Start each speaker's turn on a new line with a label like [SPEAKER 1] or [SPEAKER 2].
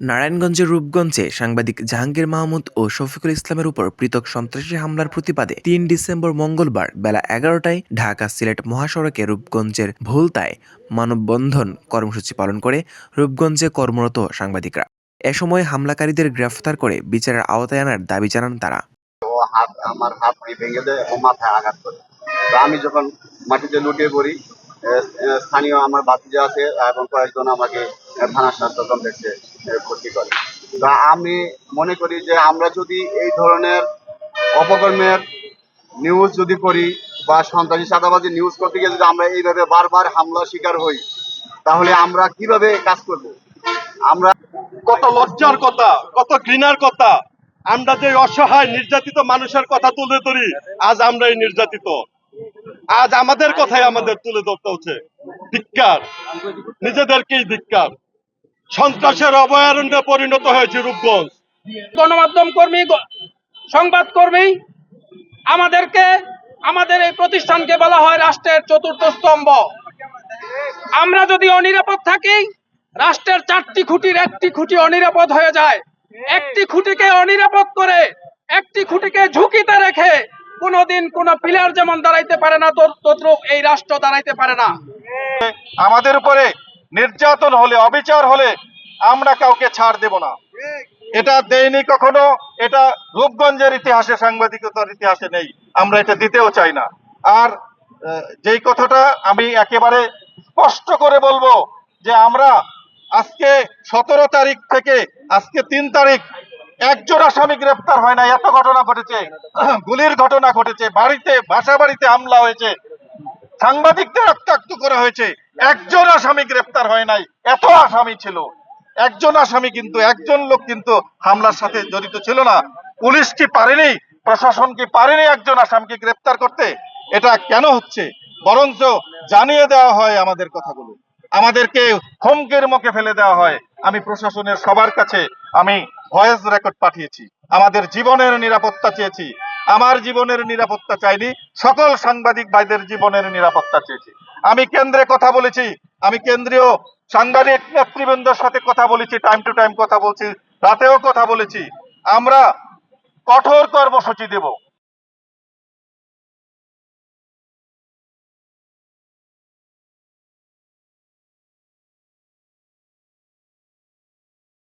[SPEAKER 1] নারায়ণগঞ্জের রূপগঞ্জে সাংবাদিক জাহাঙ্গীর মাহমুদ ও শফিকুল ইসলামের উপর পৃথক সন্ত্রাসী হামলার প্রতিবাদে তিন ডিসেম্বর মঙ্গলবার বেলা এগারোটায় ঢাকা সিলেট মহাসড়কে রূপগঞ্জের ভুলতায় মানববন্ধন কর্মসূচি পালন করে রূপগঞ্জে কর্মরত সাংবাদিকরা। এ সময় হামলাকারীদের গ্রেফতার করে বিচারের আওতায় আনার দাবি জানান তারা।
[SPEAKER 2] আমার হাত ভেঙে দেয় ও মাথায় আঘাত করে। আমি যখন মাটিতে লুটিয়ে পড়ি স্থানীয় আমার বাতিজা আছে এবং কয়েকজন আমাকে আহ, থানা স্বাস্থ্য কমপ্লেক্সে ভর্তি করে। তা আমি মনে করি যে আমরা যদি এই ধরনের অপকর্মের নিউজ যদি করি বা সন্ত্রাসী চাঁদাবাজি নিউজ করতে গিয়ে যদি আমরা এইভাবে বারবার হামলার শিকার হই, তাহলে আমরা কীভাবে কাজ করব? আমরা
[SPEAKER 3] কত লজ্জার কথা, কত ঘৃণার কথা। আমরা যে অসহায়, নির্যাতিত মানুষের কথা তুলে ধরি, আজ আমরা এই নির্যাতিত। আজ আমাদের কথাই আমাদের তুলে ধরতে হচ্ছে। ধিক্কার। নিজেদেরকেই ধিক্কার। সন্ত্রাসের অভয়ারণ্যে পরিণত হয়েছে রূপগঞ্জ।
[SPEAKER 4] গণমাধ্যম কর্মী সংবাদ কর্মী আমাদেরকে আমাদের এই প্রতিষ্ঠানকে বলা হয় রাষ্ট্রের চতুর্থ স্তম্ভ। আমরা যদি অনিরাপদ থাকি রাষ্ট্রের চারটি খুঁটির একটি খুঁটি অনিরাপদ হয়ে যায়। একটি খুঁটিকে অনিরাপদ করে একটি খুঁটিকে ঝুঁকিতে রেখে কোনোদিন কোনো পিলার যেমন দাঁড়াইতে পারে না তদ- এই রাষ্ট্র দাঁড়াইতে পারে না।
[SPEAKER 3] আমাদের উপরে নির্যাতন হলে, অবিচার হলে আমরা কাউকে ছাড় দেব না। এটা দেয়নি কখনো, এটা রূপগঞ্জের ইতিহাসে, সাংবাদিকতার ইতিহাসে নেই। আমরা এটা দিতেও চাই না। আর যেই কথাটা আমি একেবারে স্পষ্ট করে বলব যে আমরা আজকে সতেরো তারিখ থেকে, আজকে তিন তারিখ একজন আসামি গ্রেপ্তার হয় না এত ঘটনা ঘটেছে, গুলির ঘটনা ঘটেছে, বাড়িতে, বাসা বাড়িতে হামলা হয়েছে, সাংবাদিকদের রক্তাক্ত করা হয়েছে। একজন আসামি গ্রেপ্তার হয় নাই, এত আসামি ছিল। একজন আসামি কিন্তু, একজন লোক কিন্তু হামলার সাথে জড়িত ছিল না। পুলিশ কি পারেনি? প্রশাসন কি পারেনি একজন আসামিকে গ্রেপ্তার করতে? এটা কেন হচ্ছে? বরঞ্চ জানিয়ে দেওয়া হয় আমাদের কথাগুলো। আমাদেরকে হুমকির মুখে ফেলে দেওয়া হয়। আমি প্রশাসনের সবার কাছে আমি ভয়েস রেকর্ড পাঠিয়েছি। আমাদের জীবনের নিরাপত্তা চেয়েছি। আমার জীবনের নিরাপত্তা চাইনি, সকল সাংবাদিক ভাইদের জীবনের নিরাপত্তা চেয়েছি। আমি কেন্দ্রে কথা বলেছি, আমি কেন্দ্রীয় সাংবাদিক নেতৃবৃন্দর সাথে কথা বলেছি টাইম টু টাইম কথা বলছি, রাতেও কথা বলেছি। আমরা কঠোর কর্মসূচি দেব।